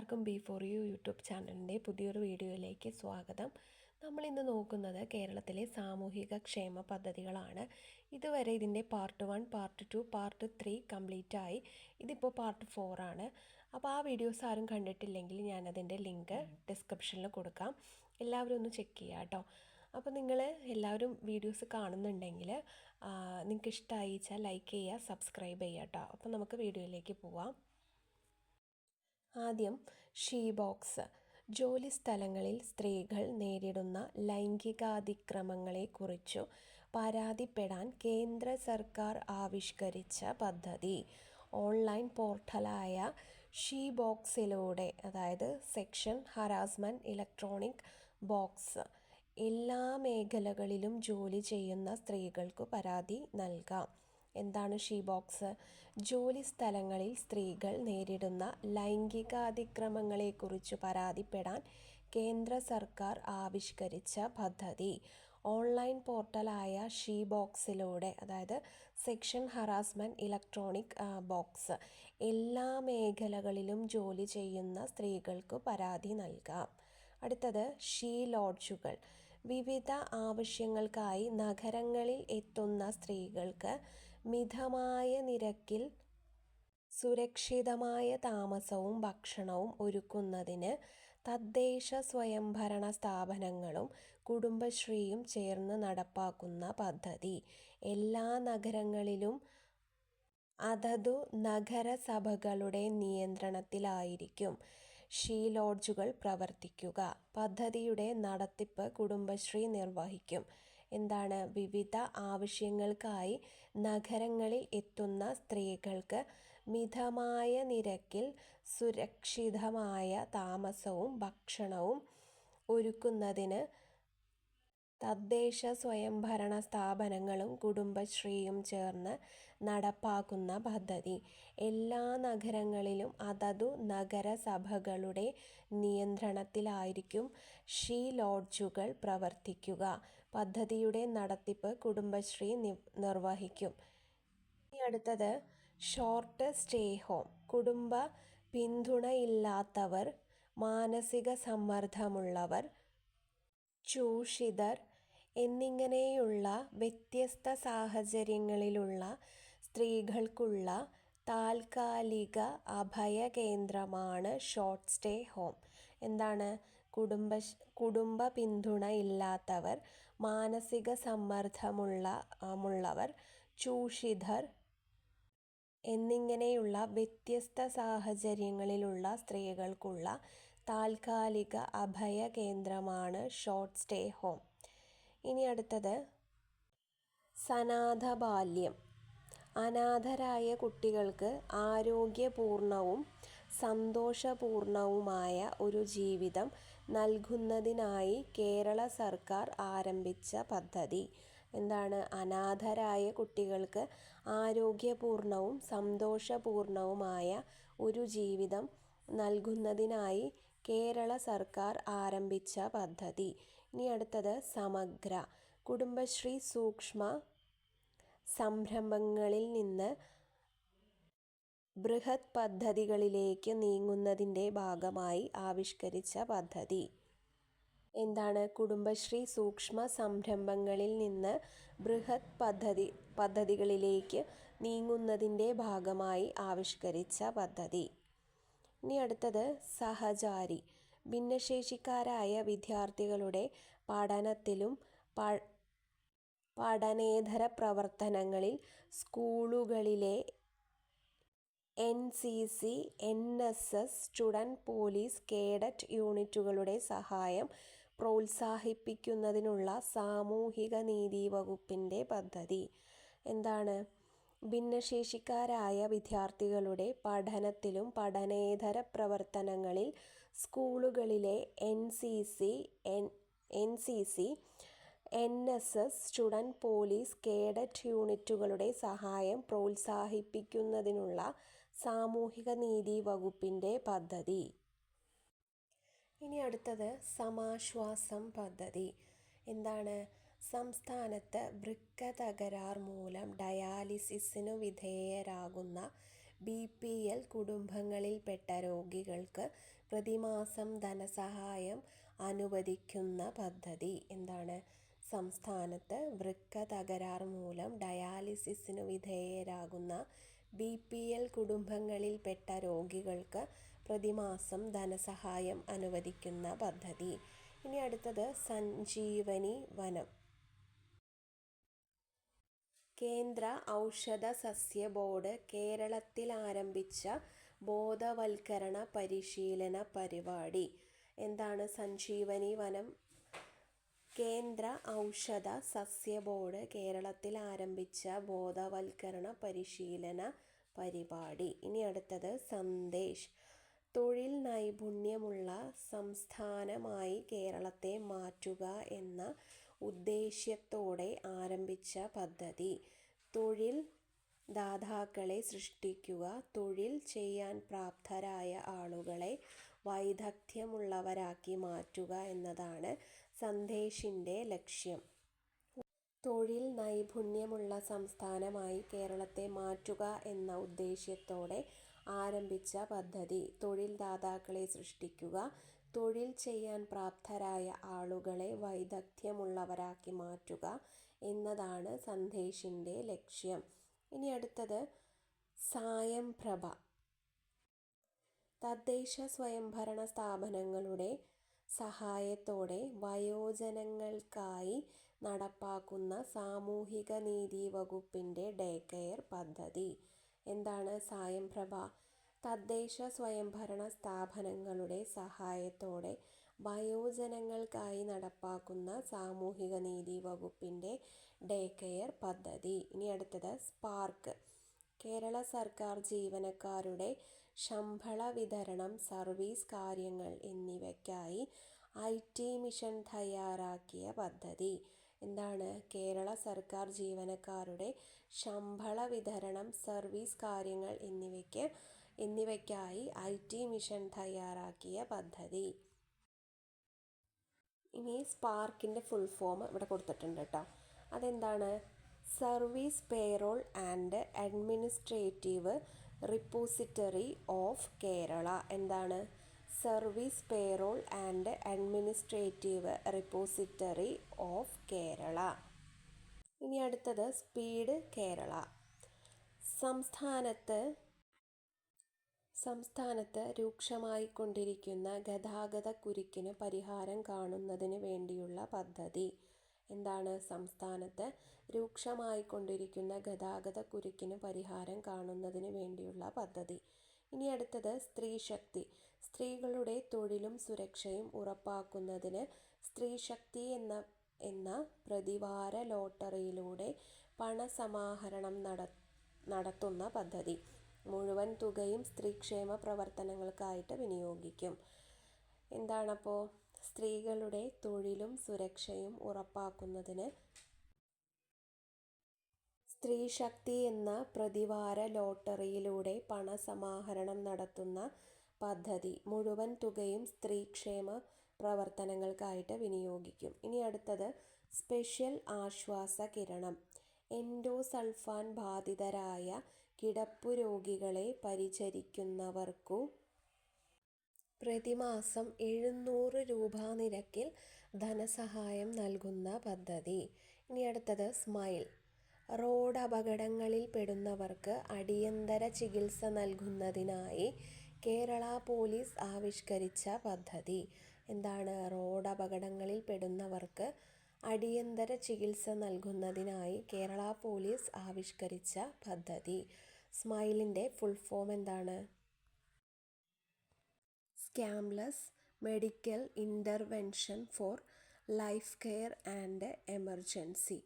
എല്ലാവർക്കും B for you YouTube ചാനലിന്റെ പുതിയൊരു വീഡിയോയിലേക്ക് സ്വാഗതം. നമ്മൾ ഇന്ന് നോക്കുന്നത് കേരളത്തിലെ സാമൂഹിക ക്ഷേമ പദ്ധതികളാണ്. ഇതുവരെ ഇതിന്റെ part one part two part three complete ആയി. ഇതിപ്പോൾ പാർട്ട് ഫോർ ആണ്. അപ്പോൾ ആ വീഡിയോസ് ആരും കണ്ടിട്ടില്ലെങ്കിൽ ഞാനതിന്റെ ലിങ്ക് ഡിസ്ക്രിപ്ഷനിൽ കൊടുക്കാം. എല്ലാവരും ഒന്ന് ചെക്ക് ചെയ്യുക കേട്ടോ. അപ്പോൾ നിങ്ങൾ എല്ലാവരും വീഡിയോസ് കാണുന്നുണ്ടെങ്കിൽ നിങ്ങൾക്ക് ഇഷ്ടമായി വെച്ചാൽ ലൈക്ക് ചെയ്യുക സബ്സ്ക്രൈബ് ചെയ്യുക കേട്ടോ. അപ്പോൾ നമുക്ക് വീഡിയോയിലേക്ക് പോവാം. ആദ്യം ഷീ ബോക്സ് ജോലി സ്ഥലങ്ങളിൽ സ്ത്രീകൾ നേരിടുന്ന ലൈംഗികാതിക്രമങ്ങളെക്കുറിച്ചു പരാതിപ്പെടാൻ കേന്ദ്ര സർക്കാർ ആവിഷ്കരിച്ച പദ്ധതി. ഓൺലൈൻ പോർട്ടലായ ഷീ ബോക്സിലൂടെ അതായത് സെക്ഷൻ ഹറാസ്മെന്റ് ഇലക്ട്രോണിക് ബോക്സ് എല്ലാ മേഖലകളിലും ജോലി ചെയ്യുന്ന സ്ത്രീകൾക്കു പരാതി നൽകാം. എന്താണ് ഷീ ബോക്സ്? ജോലി സ്ഥലങ്ങളിൽ സ്ത്രീകൾ നേരിടുന്ന ലൈംഗികാതിക്രമങ്ങളെക്കുറിച്ച് പരാതിപ്പെടാൻ കേന്ദ്ര സർക്കാർ ആവിഷ്കരിച്ച പദ്ധതി. ഓൺലൈൻ പോർട്ടലായ ഷീ ബോക്സിലൂടെ അതായത് സെക്ഷൻ ഹറാസ്മെന്റ് ഇലക്ട്രോണിക് ബോക്സ്. എല്ലാ മേഖലകളിലും ജോലി ചെയ്യുന്ന സ്ത്രീകൾക്ക് പരാതി നൽകാം. അടുത്തത് ഷീ ലോഡ്ജുകൾ. വിവിധ ആവശ്യങ്ങൾക്കായി നഗരങ്ങളിൽ എത്തുന്ന സ്ത്രീകൾക്ക് മിതമായ നിരക്കിൽ സുരക്ഷിതമായ താമസവും ഭക്ഷണവും ഒരുക്കുന്നതിന് തദ്ദേശ സ്വയംഭരണ സ്ഥാപനങ്ങളും കുടുംബശ്രീയും ചേർന്ന് നടപ്പാക്കുന്ന പദ്ധതി. എല്ലാ നഗരങ്ങളിലും അതതു നഗരസഭകളുടെ നിയന്ത്രണത്തിലായിരിക്കും ഷീ ലോഡ്ജുകൾ പ്രവർത്തിക്കുക. പദ്ധതിയുടെ നടത്തിപ്പ് കുടുംബശ്രീ നിർവഹിക്കും. എന്താണ്? വിവിധ ആവശ്യങ്ങൾക്കായി നഗരങ്ങളിൽ എത്തുന്ന സ്ത്രീകൾക്ക് മിതമായ നിരക്കിൽ സുരക്ഷിതമായ താമസവും ഭക്ഷണവും ഒരുക്കുന്നതിന് തദ്ദേശ സ്വയംഭരണ സ്ഥാപനങ്ങളും കുടുംബശ്രീയും ചേർന്ന് നടപ്പാക്കുന്ന പദ്ധതി. എല്ലാ നഗരങ്ങളിലും അതതു നഗരസഭകളുടെ നിയന്ത്രണത്തിലായിരിക്കും ഷീ ലോഡ്ജുകൾ പ്രവർത്തിക്കുക. പദ്ധതിയുടെ നടത്തിപ്പ് കുടുംബശ്രീ നിർവഹിക്കും. ഇനി അടുത്തത് ഷോർട്ട് സ്റ്റേ ഹോം. കുടുംബ പിന്തുണയില്ലാത്തവർ മാനസിക സമ്മർദ്ദമുള്ളവർ ചൂഷിതർ എന്നിങ്ങനെയുള്ള വ്യത്യസ്ത സാഹചര്യങ്ങളിലുള്ള സ്ത്രീകൾക്കുള്ള താൽക്കാലിക അഭയ കേന്ദ്രമാണ് ഷോർട്ട് സ്റ്റേ ഹോം. എന്താണ്? കുടുംബ കുടുംബ പിന്തുണ ഇല്ലാത്തവർ മാനസിക സമ്മർദ്ദമുള്ള മുള്ളവർ ചൂഷിതർ എന്നിങ്ങനെയുള്ള വ്യത്യസ്ത സാഹചര്യങ്ങളിലുള്ള സ്ത്രീകൾക്കുള്ള താൽക്കാലിക അഭയ കേന്ദ്രമാണ് ഷോർട്ട് സ്റ്റേ ഹോം. ഇനി അടുത്തത്. സനാഥ ബാല്യം അനാഥരായ കുട്ടികൾക്ക് ആരോഗ്യപൂർണവും സന്തോഷപൂർണവുമായ ഒരു ജീവിതം നൽകുന്നതിനായി കേരള സർക്കാർ ആരംഭിച്ച പദ്ധതി. എന്താണ്? അനാഥരായ കുട്ടികൾക്ക് ആരോഗ്യപൂർണവും സന്തോഷപൂർണവുമായ ഒരു ജീവിതം നൽകുന്നതിനായി കേരള സർക്കാർ ആരംഭിച്ച പദ്ധതി. ഇനി അടുത്തത് സമഗ്ര. കുടുംബശ്രീ സൂക്ഷ്മ സംരംഭങ്ങളിൽ നിന്ന് ബൃഹത് പദ്ധതികളിലേക്ക് നീങ്ങുന്നതിന്റെ ഭാഗമായി ആവിഷ്കരിച്ച പദ്ധതി. എന്താണ്? കുടുംബശ്രീ സൂക്ഷ്മ സംരംഭങ്ങളിൽ നിന്ന് ബൃഹത് പദ്ധതി പദ്ധതികളിലേക്ക് നീങ്ങുന്നതിന്റെ ഭാഗമായി ആവിഷ്കരിച്ച പദ്ധതി. ഇനി അടുത്തത് സഹചാരി. ഭിന്നശേഷിക്കാരായ വിദ്യാർത്ഥികളുടെ പഠനത്തിലും പഠനേതര പ്രവർത്തനങ്ങളിൽ സ്കൂളുകളിലെ N C C N S S student police cadet യൂണിറ്റുകളുടെ സഹായം പ്രോത്സാഹിപ്പിക്കുന്നതിനുള്ള സാമൂഹിക നീതി വകുപ്പിന്റെ പദ്ധതി. എന്താണ്? ഭിന്നശേഷിക്കാരായ വിദ്യാർത്ഥികളുടെ പഠനത്തിലും പഠനേതര പ്രവർത്തനങ്ങളിൽ സ്കൂളുകളിലെ N C C N N C C N S S student police cadet യൂണിറ്റുകളുടെ സഹായം പ്രോത്സാഹിപ്പിക്കുന്നതിനുള്ള സാമൂഹിക നീതി വകുപ്പിന്റെ പദ്ധതി. ഇനി അടുത്തത് സമാശ്വാസം പദ്ധതി. എന്താണ്? സംസ്ഥാനത്ത് വൃക്ക തകരാർ മൂലം ഡയാലിസിസിനു വിധേയരാകുന്ന ബി പി എൽ കുടുംബങ്ങളിൽപ്പെട്ട രോഗികൾക്ക് പ്രതിമാസം ധനസഹായം അനുവദിക്കുന്ന പദ്ധതി എന്താണ്? സംസ്ഥാനത്ത് വൃക്ക തകരാർ മൂലം ഡയാലിസിസിനു വിധേയരാകുന്ന ബി പി എൽ കുടുംബങ്ങളിൽപ്പെട്ട രോഗികൾക്ക് പ്രതിമാസം ധനസഹായം അനുവദിക്കുന്ന പദ്ധതി. ഇനി അടുത്തത് സഞ്ജീവനി വനം. കേന്ദ്ര ഔഷധ സസ്യ ബോർഡ് കേരളത്തിൽ ആരംഭിച്ച ബോധവൽക്കരണ പരിശീലന പരിപാടി. എന്താണ് സഞ്ജീവനി വനം? കേന്ദ്ര ഔഷധ സസ്യ ബോർഡ് കേരളത്തിൽ ആരംഭിച്ച ബോധവൽക്കരണ പരിശീലന പരിപാടി. ഇനി അടുത്തത് സന്ദേശ്. തൊഴിൽ നൈപുണ്യമുള്ള സംസ്ഥാനമായി കേരളത്തെ മാറ്റുക എന്ന ഉദ്ദേശ്യത്തോടെ ആരംഭിച്ച പദ്ധതി. തൊഴിൽ ദാതാക്കളെ സൃഷ്ടിക്കുക തൊഴിൽ ചെയ്യാൻ പ്രാപ്തരായ ആളുകളെ വൈദഗ്ധ്യമുള്ളവരാക്കി മാറ്റുക എന്നതാണ് സന്ദേശിന്റെ ലക്ഷ്യം. തൊഴിൽ നൈപുണ്യമുള്ള സംസ്ഥാനമായി കേരളത്തെ മാറ്റുക എന്ന ഉദ്ദേശ്യത്തോടെ ആരംഭിച്ച പദ്ധതി. തൊഴിൽ ദാതാക്കളെ സൃഷ്ടിക്കുക തൊഴിൽ ചെയ്യാൻ പ്രാപ്തരായ ആളുകളെ വൈദഗ്ധ്യമുള്ളവരാക്കി മാറ്റുക എന്നതാണ് സന്ദേശിന്റെ ലക്ഷ്യം. ഇനി അടുത്തത് സായംപ്രഭ തദ്ദേശ സ്വയംഭരണ സ്ഥാപനങ്ങളുടെ സഹായത്തോടെ വയോജനങ്ങൾക്കായി നടപ്പാക്കുന്ന സാമൂഹിക നീതി വകുപ്പിന്റെ ഡേ കെയർ പദ്ധതി. എന്താണ് സായംപ്രഭ തദ്ദേശ സ്വയംഭരണ സ്ഥാപനങ്ങളുടെ സഹായത്തോടെ വയോജനങ്ങൾക്കായി നടപ്പാക്കുന്ന സാമൂഹിക നീതി വകുപ്പിന്റെ ഡേ കെയർ പദ്ധതി. ഇനി അടുത്തത് സ്പാർക്ക്. കേരള സർക്കാർ ജീവനക്കാരുടെ ശമ്പള വിതരണം സർവീസ് കാര്യങ്ങൾ എന്നിവയ്ക്കായി ഐ ടി മിഷൻ തയ്യാറാക്കിയ പദ്ധതി. എന്താണ്? കേരള സർക്കാർ ജീവനക്കാരുടെ ശമ്പള വിതരണം സർവീസ് കാര്യങ്ങൾ എന്നിവയ്ക്ക് എന്നിവയ്ക്കായി ഐ ടി മിഷൻ തയ്യാറാക്കിയ പദ്ധതി. ഇനി സ്പാർക്കിന്റെ ഫുൾ ഫോം ഇവിടെ കൊടുത്തിട്ടുണ്ട് കേട്ടോ അതെന്താണ്? Service payroll and administrative repository of Kerala. എന്താണ്? Service payroll and administrative repository of Kerala. ഇനി അടുത്തത് സ്പീഡ് കേരള. സംസ്ഥാനത്ത് സംസ്ഥാനത്ത് രൂക്ഷമായിക്കൊണ്ടിരിക്കുന്ന ഗതാഗതക്കുരുക്കിന് പരിഹാരം കാണുന്നതിന് വേണ്ടിയുള്ള പദ്ധതി. എന്താണ്? സംസ്ഥാനത്ത് രൂക്ഷമായിക്കൊണ്ടിരിക്കുന്ന ഗതാഗതക്കുരുക്കിന് പരിഹാരം കാണുന്നതിന് വേണ്ടിയുള്ള പദ്ധതി. ഇനി അടുത്തത് സ്ത്രീശക്തി. സ്ത്രീകളുടെ തൊഴിലും സുരക്ഷയും ഉറപ്പാക്കുന്നതിന് സ്ത്രീശക്തി എന്ന എന്ന പ്രതിവാര ലോട്ടറിയിലൂടെ പണസമാഹരണം നട നടത്തുന്ന പദ്ധതി. മുഴുവൻ തുകയും സ്ത്രീക്ഷേമ പ്രവർത്തനങ്ങൾക്കായിട്ട് വിനിയോഗിക്കും. എന്താണപ്പോൾ സ്ത്രീകളുടെ തൊഴിലും സുരക്ഷയും ഉറപ്പാക്കുന്നതിന് സ്ത്രീ ശക്തി എന്ന പ്രതിവാര ലോട്ടറിയിലൂടെ പണസമാഹരണം നടത്തുന്ന പദ്ധതി മുഴുവൻ തുകയും സ്ത്രീക്ഷേമ പ്രവർത്തനങ്ങൾക്കായിട്ട് വിനിയോഗിക്കും. ഇനി അടുത്തത് സ്പെഷ്യൽ ആശ്വാസ കിരണം. എൻഡോസൾഫാൻ ബാധിതരായ കിടപ്പു രോഗികളെ പരിചരിക്കുന്നവർക്കു പ്രതിമാസം എഴുന്നൂറ് രൂപ നിരക്കിൽ ധനസഹായം നൽകുന്ന പദ്ധതി. ഇനി അടുത്തത് സ്മൈൽ. റോഡ് അപകടങ്ങളിൽ പെടുന്നവർക്ക് അടിയന്തര ചികിത്സ നൽകുന്നതിനായി കേരള പോലീസ് ആവിഷ്കരിച്ച പദ്ധതി. എന്താണ്? റോഡ് അപകടങ്ങളിൽ പെടുന്നവർക്ക് അടിയന്തര ചികിത്സ നൽകുന്നതിനായി കേരള പോലീസ് ആവിഷ്കരിച്ച പദ്ധതി. സ്മൈലിന്റെ ഫുൾ ഫോം എന്താണ്? Seamless medical intervention for life care and emergency.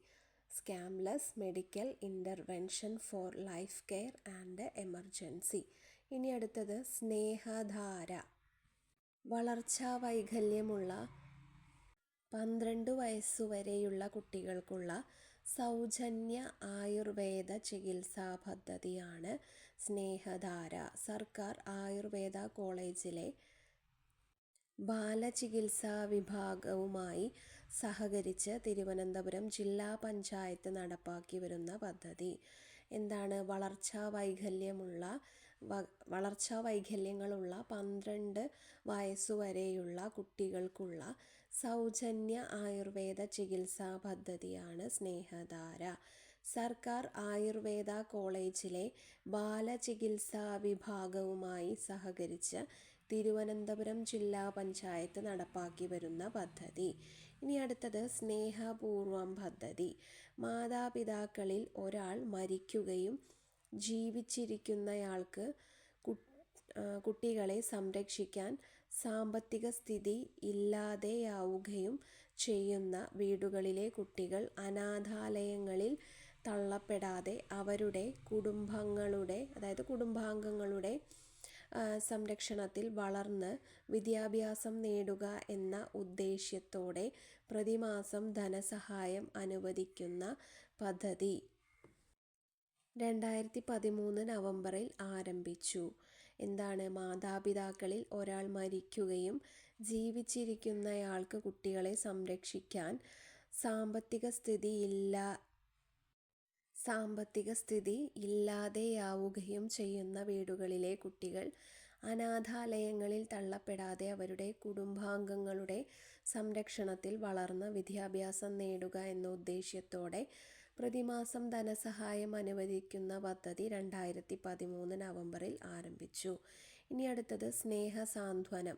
Seamless medical intervention for life care and emergency. ഇനി അടുത്തത് സ്നേഹധാര. വളർച്ചാ വൈകല്യമുള്ള പന്ത്രണ്ട് വയസ്സുവരെയുള്ള കുട്ടികൾക്കുള്ള സൗജന്യ ആയുർവേദ ചികിത്സാ പദ്ധതിയാണ് സ്നേഹധാര. സർക്കാർ ആയുർവേദ കോളേജിലെ ബാലചികിത്സാ വിഭാഗവുമായി സഹകരിച്ച് തിരുവനന്തപുരം ജില്ലാ പഞ്ചായത്ത് നടപ്പാക്കി വരുന്ന പദ്ധതി. എന്താണ്? വളർച്ചാ വൈകല്യമുള്ള വളർച്ചാ വൈകല്യങ്ങളുള്ള പന്ത്രണ്ട് വയസ്സുവരെയുള്ള കുട്ടികൾക്കുള്ള സൗജന്യ ആയുർവേദ ചികിത്സാ പദ്ധതിയാണ് സ്നേഹധാര. സർക്കാർ ആയുർവേദ കോളേജിലെ ബാലചികിത്സാ വിഭാഗവുമായി സഹകരിച്ച് തിരുവനന്തപുരം ജില്ലാ പഞ്ചായത്ത് നടപ്പാക്കി വരുന്ന പദ്ധതി. ഇനി അടുത്തത് സ്നേഹപൂർവം പദ്ധതി. മാതാപിതാക്കളിൽ ഒരാൾ മരിക്കുകയും ജീവിച്ചിരിക്കുന്നയാൾക്ക് കുട്ടികളെ സംരക്ഷിക്കാൻ സാമ്പത്തിക സ്ഥിതി ഇല്ലാതെയാവുകയും ചെയ്യുന്ന വീടുകളിലെ കുട്ടികൾ അനാഥാലയങ്ങളിൽ തള്ളപ്പെടാതെ അവരുടെ കുടുംബങ്ങളുടെ അതായത് കുടുംബാംഗങ്ങളുടെ സംരക്ഷണത്തിൽ വളർന്ന് വിദ്യാഭ്യാസം നേടുക എന്ന ഉദ്ദേശ്യത്തോടെ പ്രതിമാസം ധനസഹായം അനുവദിക്കുന്ന പദ്ധതി രണ്ടായിരത്തി പതിമൂന്ന് നവംബറിൽ ആരംഭിച്ചു. എന്താണ് മാതാപിതാക്കളിൽ ഒരാൾ മരിക്കുകയും ജീവിച്ചിരിക്കുന്നയാൾക്ക് കുട്ടികളെ സംരക്ഷിക്കാൻ സാമ്പത്തിക സ്ഥിതി ഇല്ല സാമ്പത്തിക സ്ഥിതി ഇല്ലാതെയാവുകയും ചെയ്യുന്ന വീടുകളിലെ കുട്ടികൾ അനാഥാലയങ്ങളിൽ തള്ളപ്പെടാതെ അവരുടെ കുടുംബാംഗങ്ങളുടെ സംരക്ഷണത്തിൽ വളർന്ന് വിദ്യാഭ്യാസം നേടുക എന്ന ഉദ്ദേശ്യത്തോടെ പ്രതിമാസം ധനസഹായം അനുവദിക്കുന്ന പദ്ധതി രണ്ടായിരത്തി പതിമൂന്ന് നവംബറിൽ ആരംഭിച്ചു. ഇനി അടുത്തത് സ്നേഹ സ്നേഹസാന്ത്വനം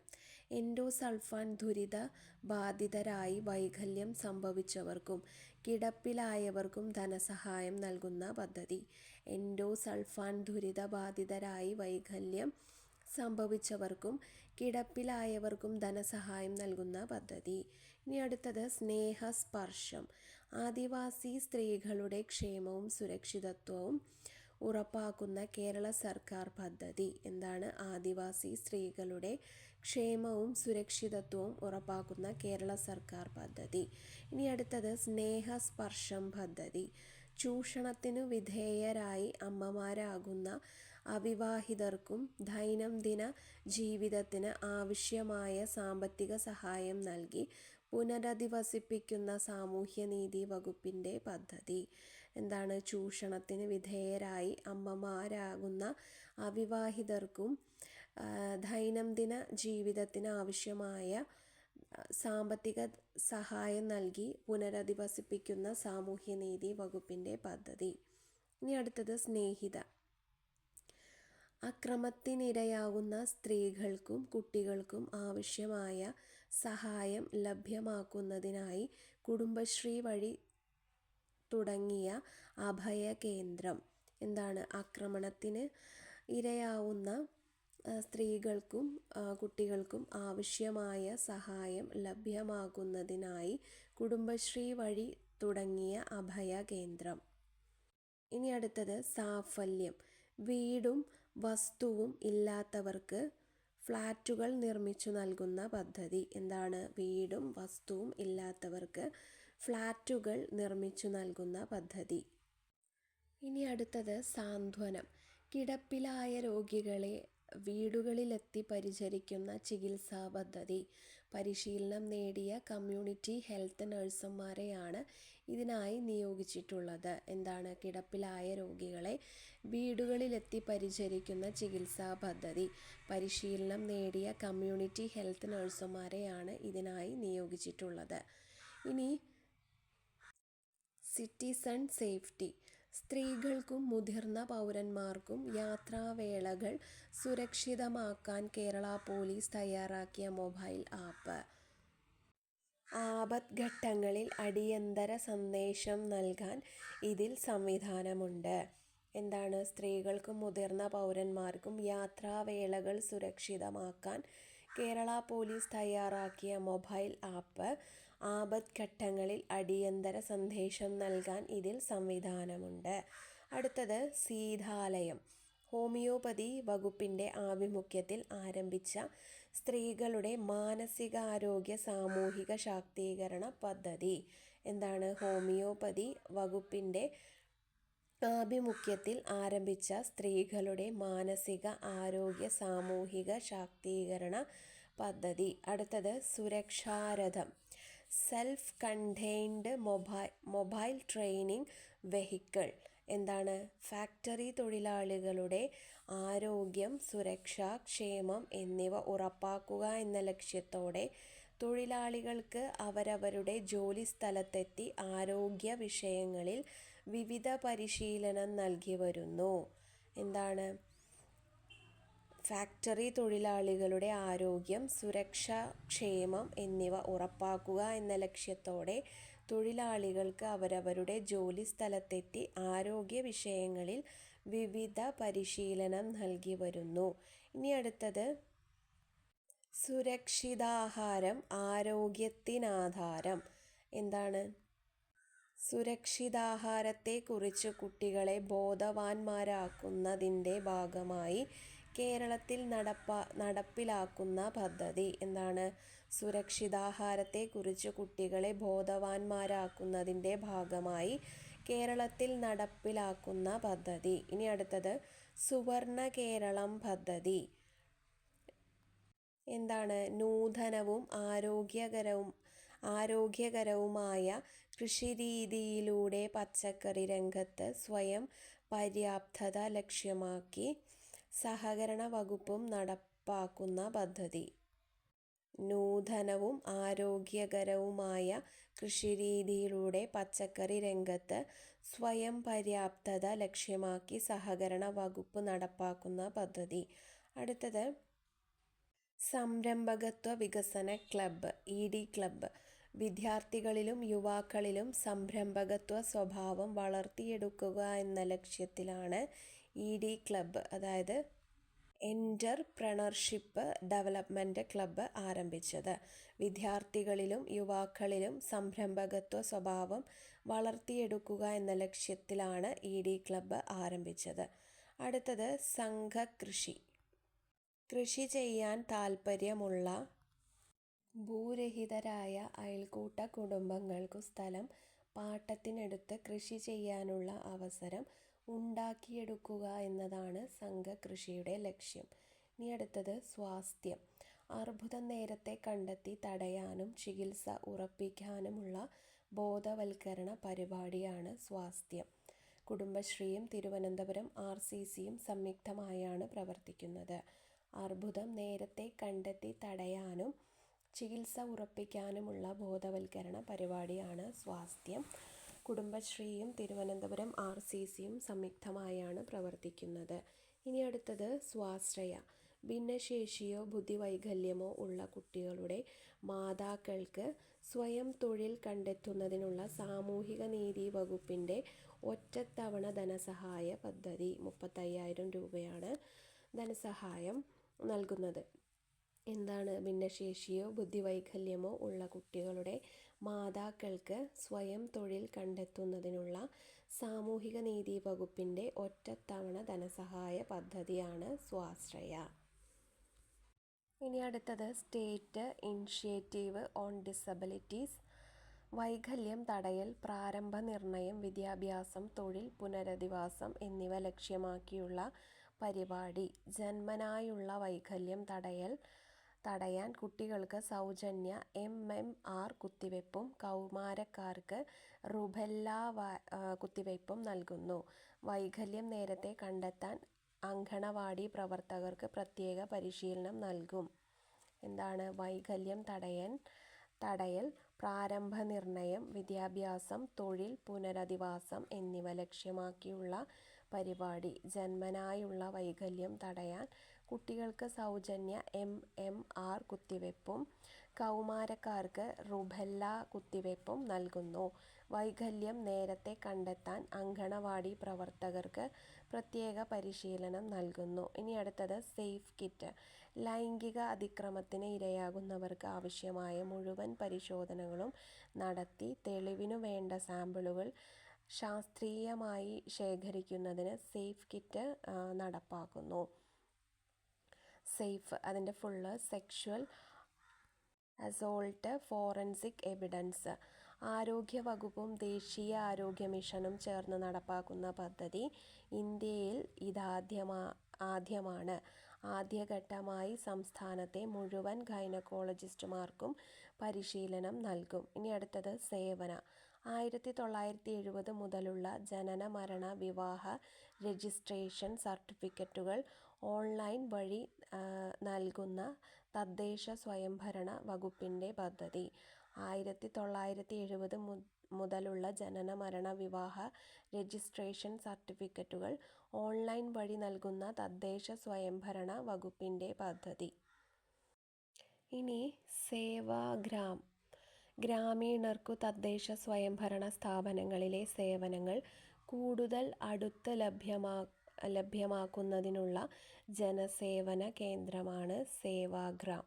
എൻഡോസൾഫാൻ ദുരിത ബാധിതരായി വൈകല്യം സംഭവിച്ചവർക്കും കിടപ്പിലായവർക്കും ധനസഹായം നൽകുന്ന പദ്ധതി. എൻഡോസൾഫാൻ ദുരിത ബാധിതരായി വൈകല്യം സംഭവിച്ചവർക്കും കിടപ്പിലായവർക്കും ധനസഹായം നൽകുന്ന പദ്ധതി. ഇനി അടുത്തത് സ്നേഹസ്പർശം. ആദിവാസി സ്ത്രീകളുടെ ക്ഷേമവും സുരക്ഷിതത്വവും ഉറപ്പാക്കുന്ന കേരള സർക്കാർ പദ്ധതി. എന്താണ് ആദിവാസി സ്ത്രീകളുടെ ക്ഷേമവും സുരക്ഷിതത്വവും ഉറപ്പാക്കുന്ന കേരള സർക്കാർ പദ്ധതി? ഇനി അടുത്തത് സ്നേഹസ്പർശം പദ്ധതി. ചൂഷണത്തിനു വിധേയരായി അമ്മമാരാകുന്ന അവിവാഹിതർക്കും ദൈനംദിന ജീവിതത്തിന് ആവശ്യമായ സാമ്പത്തിക സഹായം നൽകി പുനരധിവസിപ്പിക്കുന്ന സാമൂഹ്യനീതി വകുപ്പിന്റെ പദ്ധതി. എന്താണ്? ചൂഷണത്തിന് വിധേയരായി അമ്മമാരാകുന്ന അവിവാഹിതർക്കും ദൈനംദിന ജീവിതത്തിന് ആവശ്യമായ സാമ്പത്തിക സഹായം നൽകി പുനരധിവസിപ്പിക്കുന്ന സാമൂഹ്യനീതി വകുപ്പിന്റെ പദ്ധതി. ഇനി അടുത്തത് സ്നേഹിത. അക്രമത്തിനിരയാകുന്ന സ്ത്രീകൾക്കും കുട്ടികൾക്കും ആവശ്യമായ സഹായം ലഭ്യമാക്കുന്നതിനായി കുടുംബശ്രീ വഴി തുടങ്ങിയ അഭയ കേന്ദ്രം എന്താണ്? ആക്രമണത്തിന് ഇരയാവുന്ന സ്ത്രീകൾക്കും കുട്ടികൾക്കും ആവശ്യമായ സഹായം ലഭ്യമാകുന്നതിനായി കുടുംബശ്രീ വഴി തുടങ്ങിയ അഭയ കേന്ദ്രം ഇനി അടുത്തത് സാഫല്യം. വീടും വസ്തുവും ഇല്ലാത്തവർക്ക് ഫ്ലാറ്റുകൾ നിർമ്മിച്ചു നൽകുന്ന പദ്ധതി. എന്താണ്? വീടും വസ്തുവും ഇല്ലാത്തവർക്ക് ഫ്ലാറ്റുകൾ നിർമ്മിച്ചു നൽകുന്ന പദ്ധതി. ഇനി അടുത്തത് സാന്ത്വനം. കിടപ്പിലായ രോഗികളെ വീടുകളിലെത്തി പരിചരിക്കുന്ന ചികിത്സാ പദ്ധതി. പരിശീലനം നേടിയ കമ്മ്യൂണിറ്റി ഹെൽത്ത് നഴ്സുമാരെയാണ് ഇതിനായി നിയോഗിച്ചിട്ടുള്ളത്. എന്താണ്? കിടപ്പിലായ രോഗികളെ വീടുകളിലെത്തി പരിചരിക്കുന്ന ചികിത്സാ പദ്ധതി. പരിശീലനം നേടിയ കമ്മ്യൂണിറ്റി ഹെൽത്ത് നഴ്സുമാരെയാണ് ഇതിനായി നിയോഗിച്ചിട്ടുള്ളത്. ഇനി സിറ്റിസൺ സേഫ്റ്റി. സ്ത്രീകൾക്കും മുതിർന്ന പൗരന്മാർക്കും യാത്രാവേളകൾ സുരക്ഷിതമാക്കാൻ കേരള പോലീസ് തയ്യാറാക്കിയ മൊബൈൽ ആപ്പ്. ആപത് ഘട്ടങ്ങളിൽ അടിയന്തര സന്ദേശം നൽകാൻ ഇതിൽ സംവിധാനമുണ്ട്. എന്താണ്? സ്ത്രീകൾക്കും മുതിർന്ന പൗരന്മാർക്കും യാത്രാവേളകൾ സുരക്ഷിതമാക്കാൻ കേരള പോലീസ് തയ്യാറാക്കിയ മൊബൈൽ ആപ്പ് ആപത്ഘട്ടങ്ങളിൽ അടിയന്തര സന്ദേശം നൽകാൻ ഇതിൽ സംവിധാനമുണ്ട്. അടുത്തത് സീതാലയം ഹോമിയോപതി വകുപ്പിന്റെ ആഭിമുഖ്യത്തിൽ ആരംഭിച്ച സ്ത്രീകളുടെ മാനസികാരോഗ്യ സാമൂഹിക ശാക്തീകരണ പദ്ധതി. എന്താണ്? ഹോമിയോപതി വകുപ്പിന്റെ ആഭിമുഖ്യത്തിൽ ആരംഭിച്ച സ്ത്രീകളുടെ മാനസിക ആരോഗ്യ സാമൂഹിക ശാക്തീകരണ പദ്ധതി. അടുത്തത് സുരക്ഷാരഥം. Self contained mobile mobile training vehicle എന്താണ്? ഫാക്ടറി തൊഴിലാളികളുടെ ആരോഗ്യം സുരക്ഷ ക്ഷേമം എന്നിവ ഉറപ്പാക്കുക എന്ന ലക്ഷ്യത്തോടെ തൊഴിലാളികൾക്ക് അവരവരുടെ ജോലി സ്ഥലത്തെത്തി ആരോഗ്യ വിഷയങ്ങളിൽ വിവിധ പരിശീലനം നൽകി വരുന്നു. എന്താണ്? ഫാക്ടറി തൊഴിലാളികളുടെ ആരോഗ്യം സുരക്ഷ ക്ഷേമം എന്നിവ ഉറപ്പാക്കുക എന്ന ലക്ഷ്യത്തോടെ തൊഴിലാളികൾക്ക് അവരവരുടെ ജോലി സ്ഥലത്തെത്തി ആരോഗ്യ വിഷയങ്ങളിൽ വിവിധ പരിശീലനം നൽകി വരുന്നു. ഇനി അടുത്തത്. സുരക്ഷിതാഹാരം ആരോഗ്യത്തിനാധാരം. എന്താണ്? സുരക്ഷിതാഹാരത്തെക്കുറിച്ച് കുട്ടികളെ ബോധവാന്മാരാക്കുന്നതിന്റെ ഭാഗമായി കേരളത്തിൽ നടപ്പ നടപ്പിലാക്കുന്ന പദ്ധതി എന്താണ്? സുരക്ഷിതാഹാരത്തെക്കുറിച്ച് കുട്ടികളെ ബോധവാന്മാരാക്കുന്നതിന്റെ ഭാഗമായി കേരളത്തിൽ നടപ്പിലാക്കുന്ന പദ്ധതി. ഇനി അടുത്തത് സുവർണ കേരളം പദ്ധതി. എന്താണ്? നൂതനവും ആരോഗ്യകരവും ആരോഗ്യകരവുമായ കൃഷിരീതിയിലൂടെ പച്ചക്കറി രംഗത്ത് സ്വയം പര്യാപ്തത ലക്ഷ്യമാക്കി സഹകരണ വകുപ്പും നടപ്പാക്കുന്ന പദ്ധതി. നൂതനവും ആരോഗ്യകരവുമായ കൃഷിരീതിയിലൂടെ പച്ചക്കറി രംഗത്ത് സ്വയം പര്യാപ്തത ലക്ഷ്യമാക്കി സഹകരണ വകുപ്പ് നടപ്പാക്കുന്ന പദ്ധതി. അടുത്തത് സംരംഭകത്വ വികസന ക്ലബ്ബ് ഇ ഡി ക്ലബ്ബ് വിദ്യാർത്ഥികളിലും യുവാക്കളിലും സംരംഭകത്വ സ്വഭാവം വളർത്തിയെടുക്കുക എന്ന ലക്ഷ്യത്തിലാണ് ഇ ഡി ക്ലബ്ബ് അതായത് എന്റർപ്രണർഷിപ്പ് ഡെവലപ്മെന്റ് ക്ലബ്ബ് ആരംഭിച്ചത്. വിദ്യാർത്ഥികളിലും യുവാക്കളിലും സംരംഭകത്വ സ്വഭാവം വളർത്തിയെടുക്കുക എന്ന ലക്ഷ്യത്തിലാണ് ഇ ഡി ക്ലബ്ബ് ആരംഭിച്ചത്. അടുത്തത് സംഘകൃഷി. കൃഷി ചെയ്യാൻ താൽപ്പര്യമുള്ള ഭൂരഹിതരായ അയൽക്കൂട്ട കുടുംബങ്ങൾക്കു സ്ഥലം പാട്ടത്തിനെടുത്ത് കൃഷി ചെയ്യാനുള്ള അവസരം ഉണ്ടാക്കിയെടുക്കുക എന്നതാണ് സംഘകൃഷിയുടെ ലക്ഷ്യം. ഇനി അടുത്തത് സ്വാസ്ഥ്യം. അർബുദം നേരത്തെ കണ്ടെത്തി തടയാനും ചികിത്സ ഉറപ്പിക്കാനുമുള്ള ബോധവൽക്കരണ പരിപാടിയാണ് സ്വാസ്ഥ്യം. കുടുംബശ്രീയും തിരുവനന്തപുരം ആർ സി സിയും സംയുക്തമായാണ് പ്രവർത്തിക്കുന്നത്. അർബുദം നേരത്തെ കണ്ടെത്തി തടയാനും ചികിത്സ ഉറപ്പിക്കാനുമുള്ള ബോധവൽക്കരണ പരിപാടിയാണ് സ്വാസ്ഥ്യം. കുടുംബശ്രീയും തിരുവനന്തപുരം ആർ സി സിയും സംയുക്തമായാണ് പ്രവർത്തിക്കുന്നത്. ഇനി അടുത്തത് സ്വാശ്രയ. ഭിന്നശേഷിയോ ബുദ്ധിവൈകല്യമോ ഉള്ള കുട്ടികളുടെ മാതാക്കൾക്ക് സ്വയം തൊഴിൽ കണ്ടെത്തുന്നതിനുള്ള സാമൂഹിക നീതി വകുപ്പിന്റെ ഒറ്റത്തവണ ധനസഹായ പദ്ധതി മുപ്പത്തയ്യായിരം രൂപയാണ് ധനസഹായം നൽകുന്നത്. എന്താണ് ഭിന്നശേഷിയോ ബുദ്ധിവൈകല്യമോ ഉള്ള കുട്ടികളുടെ മാതാക്കൾക്ക് സ്വയം തൊഴിൽ കണ്ടെത്തുന്നതിനുള്ള സാമൂഹിക നീതി വകുപ്പിന്റെ ഒറ്റത്തവണ ധനസഹായ പദ്ധതിയാണ് സ്വാശ്രയ. ഇനി അടുത്തത് സ്റ്റേറ്റ് ഇനിഷ്യേറ്റീവ് ഓൺ ഡിസബിലിറ്റീസ്. വൈകല്യം തടയൽ പ്രാരംഭ നിർണയം വിദ്യാഭ്യാസം തൊഴിൽ പുനരധിവാസം എന്നിവ ലക്ഷ്യമാക്കിയുള്ള പരിപാടി. ജന്മനായുള്ള വൈകല്യം തടയൽ തടയാൻ കുട്ടികൾക്ക് സൗജന്യ എം എം ആർ കുത്തിവയ്പ്പും കൗമാരക്കാർക്ക് റുബെല്ല കുത്തിവയ്പ്പും നൽകുന്നു. വൈകല്യം നേരത്തെ കണ്ടെത്താൻ അങ്കണവാടി പ്രവർത്തകർക്ക് പ്രത്യേക പരിശീലനം നൽകും. എന്താണ്? വൈകല്യം തടയാൻ തടയൽ പ്രാരംഭ നിർണയം വിദ്യാഭ്യാസം തൊഴിൽ പുനരധിവാസം എന്നിവ ലക്ഷ്യമാക്കിയുള്ള പരിപാടി. ജന്മനായുള്ള വൈകല്യം തടയാൻ കുട്ടികൾക്ക് സൗജന്യ എം എം ആർ കുത്തിവയ്പ്പും കൗമാരക്കാർക്ക് റുബെല്ല കുത്തിവയ്പ്പും നൽകുന്നു. വൈകല്യം നേരത്തെ കണ്ടെത്താൻ അങ്കണവാടി പ്രവർത്തകർക്ക് പ്രത്യേക പരിശീലനം നൽകുന്നു. ഇനി അടുത്തത് സേഫ് കിറ്റ്. ലൈംഗിക അതിക്രമത്തിന് ഇരയാകുന്നവർക്ക് ആവശ്യമായ മുഴുവൻ പരിശോധനകളും നടത്തി തെളിവിനു വേണ്ട സാമ്പിളുകൾ ശാസ്ത്രീയമായി ശേഖരിക്കുന്നതിന് സേഫ് കിറ്റ് നടപ്പാക്കുന്നു. സേഫ് അതിന്റെ full sexual assault forensic evidence ആരോഗ്യ വകുപ്പും ദേശീയ ആരോഗ്യ മിഷനും ചേർന്ന് നടപ്പാക്കുന്ന പദ്ധതി ഇന്ത്യയിൽ ഇതാദ്യമാ ആദ്യമാണ്. ആദ്യഘട്ടമായി സംസ്ഥാനത്തെ മുഴുവൻ ഗൈനക്കോളജിസ്റ്റുമാർക്കും പരിശീലനം നൽകും. ഇനി അടുത്തത് സേവന. ആയിരത്തി തൊള്ളായിരത്തി എഴുപത് മുതലുള്ള ജനന മരണ വിവാഹ രജിസ്ട്രേഷൻ സർട്ടിഫിക്കറ്റുകൾ ഓൺലൈൻ വഴി നൽകുന്ന തദ്ദേശ സ്വയംഭരണ വകുപ്പിന്റെ പദ്ധതി. ആയിരത്തി തൊള്ളായിരത്തി എഴുപത് മുതലുള്ള ജനന മരണ വിവാഹ രജിസ്ട്രേഷൻ സർട്ടിഫിക്കറ്റുകൾ ഓൺലൈൻ വഴി നൽകുന്ന തദ്ദേശ സ്വയംഭരണ വകുപ്പിന്റെ പദ്ധതി. ഇനി സേവാഗ്രാം ഗ്രാമീണർക്കു തദ്ദേശ സ്വയംഭരണ സ്ഥാപനങ്ങളിലെ സേവനങ്ങൾ കൂടുതൽ അടുത്ത് ലഭ്യമാ ലഭ്യമാക്കുന്നതിനുള്ള ജനസേവന കേന്ദ്രമാണ് സേവാഗ്രാം.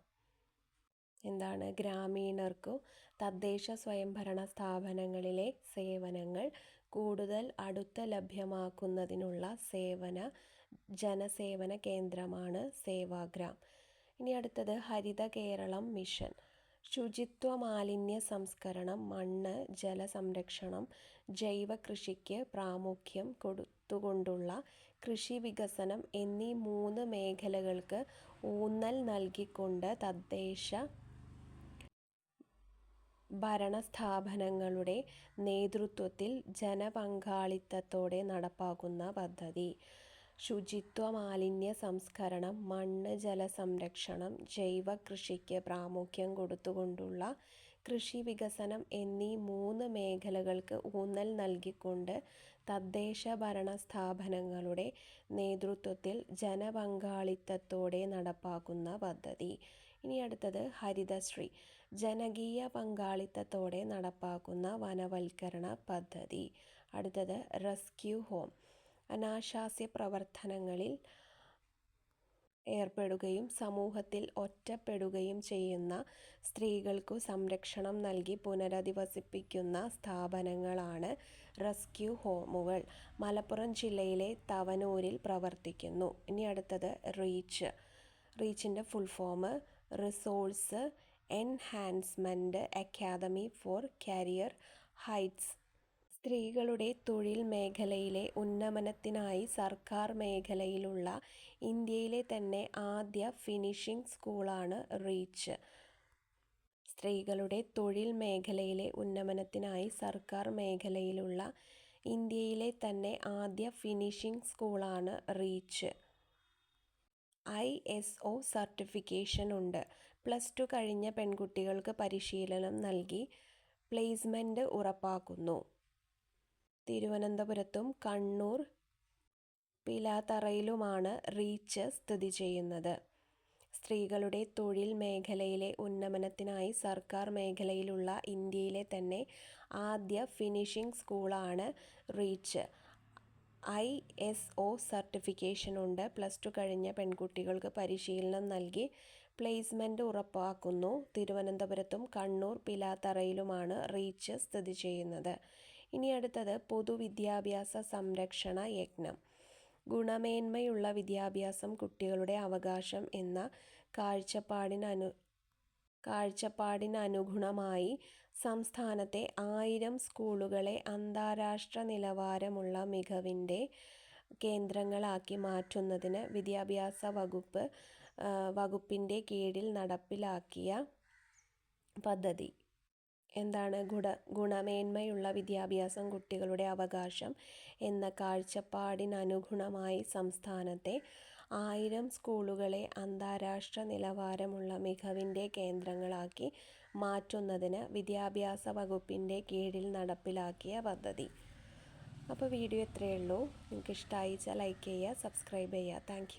എന്താണ്? ഗ്രാമീണർക്കു തദ്ദേശ സ്വയംഭരണ സ്ഥാപനങ്ങളിലെ സേവനങ്ങൾ കൂടുതൽ അടുത്ത് ലഭ്യമാക്കുന്നതിനുള്ള സേവന ജനസേവന കേന്ദ്രമാണ് സേവാഗ്രാം. ഇനി അടുത്തത് ഹരിത കേരളം മിഷൻ. ശുചിത്വ മാലിന്യ സംസ്കരണം മണ്ണ് ജലസംരക്ഷണം ജൈവ കൃഷിക്ക് പ്രാമുഖ്യം കൊടുത്തുകൊണ്ടുള്ള കൃഷി വികസനം എന്നീ മൂന്ന് മേഖലകൾക്ക് ഊന്നൽ നൽകിക്കൊണ്ട് തദ്ദേശ ഭരണസ്ഥാപനങ്ങളുടെ നേതൃത്വത്തിൽ ജനപങ്കാളിത്തത്തോടെ നടപ്പാക്കുന്ന പദ്ധതി. ശുചിത്വ മാലിന്യ സംസ്കരണം മണ്ണ് ജല സംരക്ഷണം ജൈവ കൃഷിക്ക് പ്രാമുഖ്യം കൊടുത്തുകൊണ്ടുള്ള കൃഷി വികസനം എന്നീ മൂന്ന് മേഖലകൾക്ക് ഊന്നൽ നൽകിക്കൊണ്ട് തദ്ദേശ ഭരണ സ്ഥാപനങ്ങളുടെ നേതൃത്വത്തിൽ ജനപങ്കാളിത്തത്തോടെ നടപ്പാക്കുന്ന പദ്ധതി. ഇനി അടുത്തത് ഹരിതശ്രീ ജനകീയ പങ്കാളിത്തത്തോടെ നടപ്പാക്കുന്ന വനവൽക്കരണ പദ്ധതി. അടുത്തത് റെസ്ക്യൂ ഹോം അനാശാസ്യ പ്രവർത്തനങ്ങളിൽ ഏർപ്പെടുകയും സമൂഹത്തിൽ ഒറ്റപ്പെടുകയും ചെയ്യുന്ന സ്ത്രീകൾക്കു സംരക്ഷണം നൽകി പുനരധിവസിപ്പിക്കുന്ന സ്ഥാപനങ്ങളാണ് റെസ്ക്യൂ ഹോമുകൾ. മലപ്പുറം ജില്ലയിലെ തവനൂരിൽ പ്രവർത്തിക്കുന്നു. ഇനി അടുത്തത് reach. റീച്ചിന്റെ full form resource enhancement academy for career heights സ്ത്രീകളുടെ തൊഴിൽ മേഖലയിലെ ഉന്നമനത്തിനായി സർക്കാർ മേഖലയിലുള്ള ഇന്ത്യയിലെ തന്നെ ആദ്യ ഫിനിഷിംഗ് സ്കൂളാണ് റീച്ച്. സ്ത്രീകളുടെ തൊഴിൽ മേഖലയിലെ ഉന്നമനത്തിനായി സർക്കാർ മേഖലയിലുള്ള ഇന്ത്യയിലെ തന്നെ ആദ്യ ഫിനിഷിംഗ് സ്കൂളാണ് reach. I S O certification ഉണ്ട്. പ്ലസ് ടു കഴിഞ്ഞ പെൺകുട്ടികൾക്ക് പരിശീലനം നൽകി പ്ലേസ്മെന്റ് ഉറപ്പാക്കുന്നു. തിരുവനന്തപുരത്തും കണ്ണൂർ പിലാത്തറയിലുമാണ് റീച്ച് സ്ഥിതി ചെയ്യുന്നത്. സ്ത്രീകളുടെ തൊഴിൽ മേഖലയിലെ ഉന്നമനത്തിനായി സർക്കാർ മേഖലയിലുള്ള ഇന്ത്യയിലെ തന്നെ ആദ്യ ഫിനിഷിംഗ് സ്കൂളാണ് reach. I S O certification ഉണ്ട്. പ്ലസ് ടു കഴിഞ്ഞ പെൺകുട്ടികൾക്ക് പരിശീലനം നൽകി പ്ലേസ്മെന്റ് ഉറപ്പാക്കുന്നു. തിരുവനന്തപുരത്തും കണ്ണൂർ പിലാത്തറയിലുമാണ് റീച്ച് സ്ഥിതി ചെയ്യുന്നത്. ഇനി അടുത്തത് പൊതുവിദ്യാഭ്യാസ സംരക്ഷണ യജ്ഞം. ഗുണമേന്മയുള്ള വിദ്യാഭ്യാസം കുട്ടികളുടെ അവകാശം എന്ന കാഴ്ചപ്പാടിനനു കാഴ്ചപ്പാടിനനുഗുണമായി സംസ്ഥാനത്തെ ആയിരം സ്കൂളുകളെ അന്താരാഷ്ട്ര നിലവാരമുള്ള മികവിന്റെ കേന്ദ്രങ്ങളാക്കി മാറ്റുന്നതിന് വിദ്യാഭ്യാസ വകുപ്പ് വകുപ്പിന്റെ കീഴിൽ നടപ്പിലാക്കിയ പദ്ധതി. എന്താണ് ഗുണ ഗുണമേന്മയുള്ള വിദ്യാഭ്യാസം കുട്ടികളുടെ അവകാശം എന്ന കാഴ്ചപ്പാടിനനുഗുണമായി സംസ്ഥാനത്തെ ആയിരം സ്കൂളുകളെ അന്താരാഷ്ട്ര നിലവാരമുള്ള മികവിന്റെ കേന്ദ്രങ്ങളാക്കി മാറ്റുന്നതിന് വിദ്യാഭ്യാസ വകുപ്പിന്റെ കീഴിൽ നടപ്പിലാക്കിയ പദ്ധതി. അപ്പോൾ വീഡിയോ ഇത്രയേ ഉള്ളൂ. നിങ്ങൾക്ക് ഇഷ്ടമായിച്ചാൽ ലൈക്ക് ചെയ്യുക സബ്സ്ക്രൈബ് ചെയ്യുക. താങ്ക്